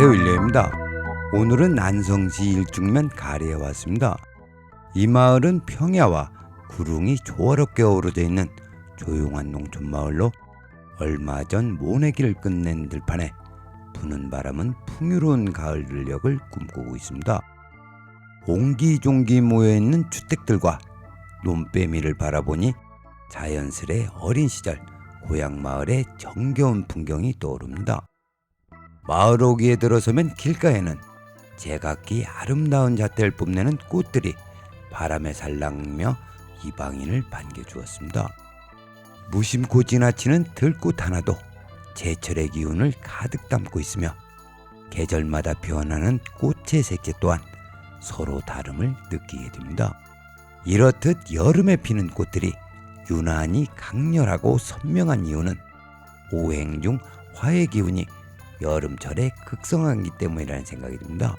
안녕하세요 윌리엄입니다. 오늘은 안성시 일중면 가리에 왔습니다. 이 마을은 평야와 구릉이 조화롭게 어우러져 있는 조용한 농촌 마을로 얼마 전 모내기를 끝낸 들판에 부는 바람은 풍요로운 가을 들녘을 꿈꾸고 있습니다. 옹기종기 모여있는 주택들과 논빼미를 바라보니 자연스레 어린 시절 고향 마을의 정겨운 풍경이 떠오릅니다. 마을 오기에 들어서면 길가에는 제각기 아름다운 자태를 뽐내는 꽃들이 바람에 살랑이며 이방인을 반겨주었습니다. 무심코 지나치는 들꽃 하나도 제철의 기운을 가득 담고 있으며 계절마다 변하는 꽃의 색채 또한 서로 다름을 느끼게 됩니다. 이렇듯 여름에 피는 꽃들이 유난히 강렬하고 선명한 이유는 오행 중 화의 기운이 여름철에 극성하기 때문이라는 생각이 듭니다.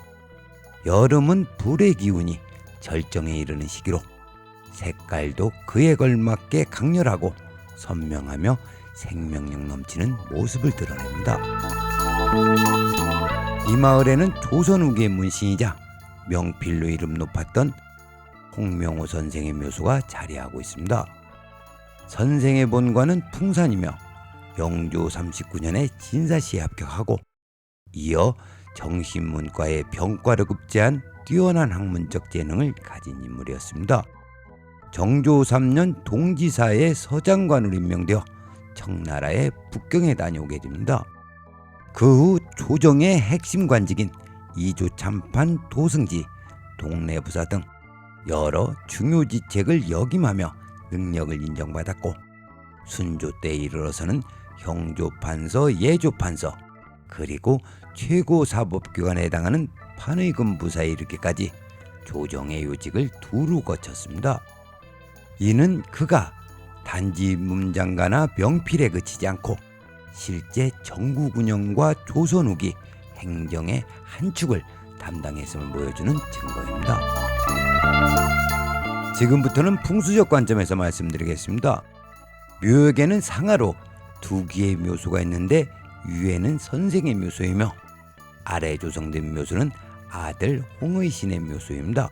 여름은 불의 기운이 절정에 이르는 시기로 색깔도 그에 걸맞게 강렬하고 선명하며 생명력 넘치는 모습을 드러냅니다. 이 마을에는 조선 후기의 문신이자 명필로 이름 높았던 홍명호 선생의 묘소가 자리하고 있습니다. 선생의 본관은 풍산이며 영조 39년에 진사시에 합격하고 이어 정신문과의 병과를 급제한 뛰어난 학문적 재능을 가진 인물이었습니다. 정조 3년 동지사의 서장관으로 임명되어 청나라의 북경에 다녀오게 됩니다. 그 후 조정의 핵심 관직인 이조 참판 도승지, 동래 부사 등 여러 중요 지책을 역임하며 능력을 인정받았고 순조 때에 이르러서는 형조판서, 예조판서 그리고 최고 사법기관에 해당하는 판의금 부사에 이르기까지 조정의 요직을 두루 거쳤습니다. 이는 그가 단지 문장가나 명필에 그치지 않고 실제 정국 운영과 조선 후기 행정의 한 축을 담당했음을 보여주는 증거입니다. 지금부터는 풍수적 관점에서 말씀드리겠습니다. 묘역에는 상하로 두 기의 묘소가 있는데 위에는 선생의 묘소이며 아래 조성된 묘소는 아들 홍의신의 묘소입니다.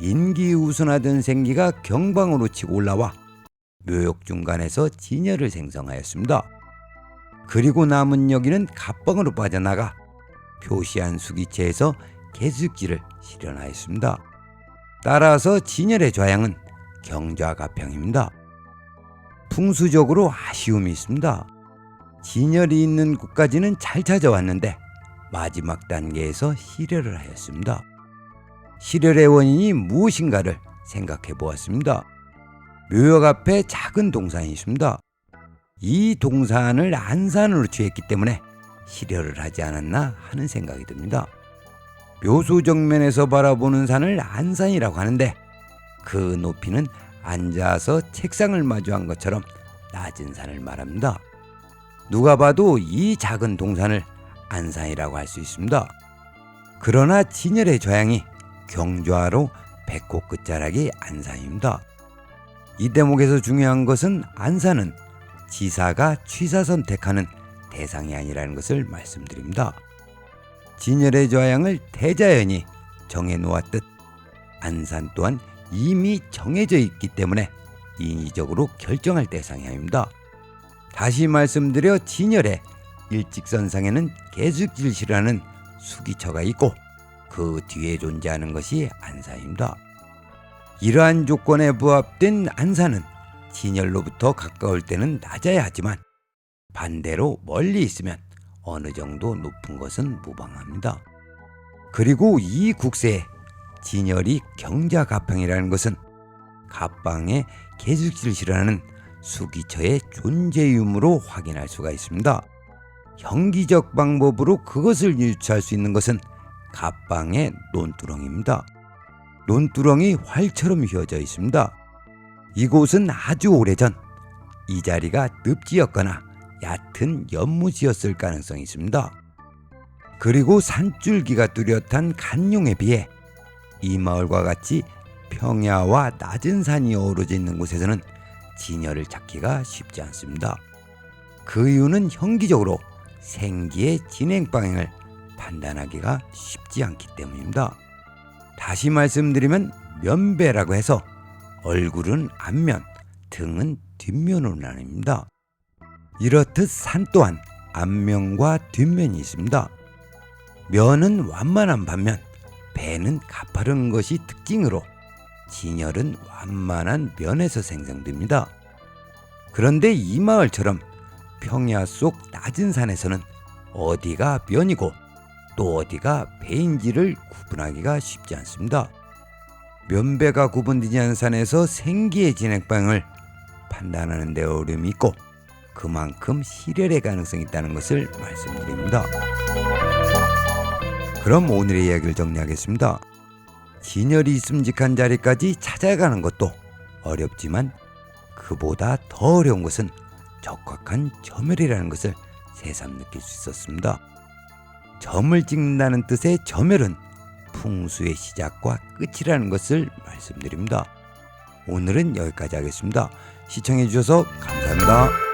인기우순하던 생기가 경방으로 치고 올라와 묘역 중간에서 진열을 생성하였습니다. 그리고 남은 여기는 갑방으로 빠져나가 표시한 수기체에서 개숙지를 실현하였습니다. 따라서 진열의 좌양은 경좌가평입니다. 풍수적으로 아쉬움이 있습니다. 진열이 있는 곳까지는 잘 찾아왔는데 마지막 단계에서 실혈을 하였습니다. 실혈의 원인이 무엇인가를 생각해 보았습니다. 묘역 앞에 작은 동산이 있습니다. 이 동산을 안산으로 취했기 때문에 실혈을 하지 않았나 하는 생각이 듭니다. 묘소 정면에서 바라보는 산을 안산이라고 하는데 그 높이는 앉아서 책상을 마주한 것처럼 낮은 산을 말합니다. 누가 봐도 이 작은 동산을 안산이라고 할 수 있습니다. 그러나 진열의 좌양이 경좌로 배꼽 끝자락이 안산입니다. 이 대목에서 중요한 것은 안산은 지사가 취사 선택하는 대상이 아니라는 것을 말씀드립니다. 진열의 좌양을 대자연이 정해 놓았듯 안산 또한 이미 정해져 있기 때문에 인위적으로 결정할 대상이 아닙니다. 다시 말씀드려 진열의 일직선상에는 계숙질시라는 수기처가 있고 그 뒤에 존재하는 것이 안산입니다. 이러한 조건에 부합된 안산은 진열로부터 가까울 때는 낮아야 하지만 반대로 멀리 있으면 어느 정도 높은 것은 무방합니다. 그리고 이 국세에 진열이 경자가평이라는 것은 갑방의 계숙질시라는 수기처의 존재 유무로 확인할 수가 있습니다. 형기적 방법으로 그것을 유추할 수 있는 것은 갑방의 논두렁입니다. 논두렁이 활처럼 휘어져 있습니다. 이곳은 아주 오래전 이 자리가 늪지였거나 얕은 연못이었을 가능성이 있습니다. 그리고 산줄기가 뚜렷한 간룡에 비해 이 마을과 같이 평야와 낮은 산이 어우러져 있는 곳에서는 진열을 찾기가 쉽지 않습니다. 그 이유는 형기적으로 생기의 진행 방향을 판단하기가 쉽지 않기 때문입니다. 다시 말씀드리면 면배라고 해서 얼굴은 앞면, 등은 뒷면으로 나뉩니다. 이렇듯 산 또한 앞면과 뒷면이 있습니다. 면은 완만한 반면 배는 가파른 것이 특징으로 진열은 완만한 면에서 생성됩니다. 그런데 이 마을처럼 평야 속 낮은 산에서는 어디가 면이고 또 어디가 배인지를 구분하기가 쉽지 않습니다. 면배가 구분되지 않은 산에서 생기의 진액방을 판단하는 데 어려움이 있고 그만큼 실혈의 가능성이 있다는 것을 말씀드립니다. 그럼 오늘의 이야기를 정리하겠습니다. 진열이 있음직한 자리까지 찾아가는 것도 어렵지만 그보다 더 어려운 것은 적확한 점혈이라는 것을 새삼 느낄 수 있었습니다. 점을 찍는다는 뜻의 점혈은 풍수의 시작과 끝이라는 것을 말씀드립니다. 오늘은 여기까지 하겠습니다. 시청해 주셔서 감사합니다.